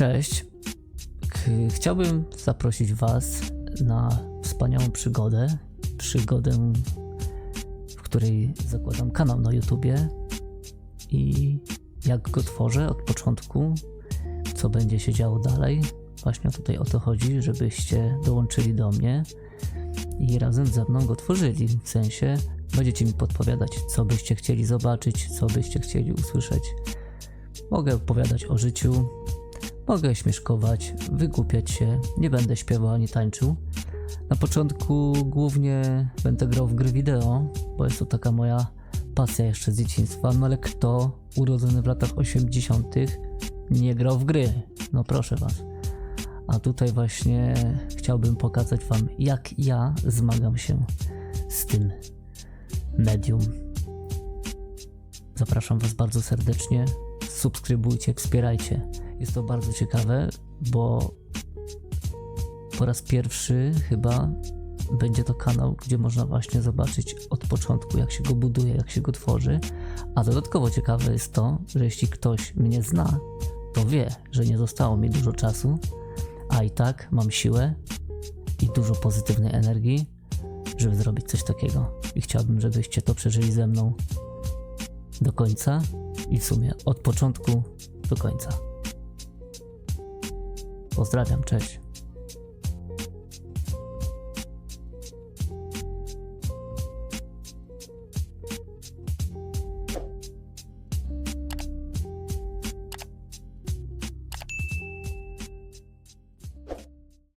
Cześć. Chciałbym zaprosić Was na wspaniałą przygodę. Przygodę, w której zakładam kanał na YouTubie i jak go tworzę od początku, co będzie się działo dalej. Właśnie tutaj o to chodzi, żebyście dołączyli do mnie i razem ze mną go tworzyli. W sensie będziecie mi podpowiadać, co byście chcieli zobaczyć, co byście chcieli usłyszeć. Mogę opowiadać o życiu, Mogę śmieszkować, wygłupiać się, nie będę śpiewał ani tańczył. Na początku głównie będę grał w gry wideo, bo jest to taka moja pasja jeszcze z dzieciństwa, no ale kto urodzony w latach 80. nie grał w gry? No proszę was. A tutaj właśnie chciałbym pokazać wam, jak ja zmagam się z tym medium. Zapraszam was bardzo serdecznie. Subskrybujcie, wspierajcie. Jest to bardzo ciekawe, bo po raz pierwszy chyba będzie to kanał, gdzie można właśnie zobaczyć od początku, jak się go buduje, jak się go tworzy. A dodatkowo ciekawe jest to, że jeśli ktoś mnie zna, to wie, że nie zostało mi dużo czasu, a i tak mam siłę i dużo pozytywnej energii, żeby zrobić coś takiego. I chciałbym, żebyście to przeżyli ze mną do końca i w sumie od początku do końca. Pozdrawiam, cześć.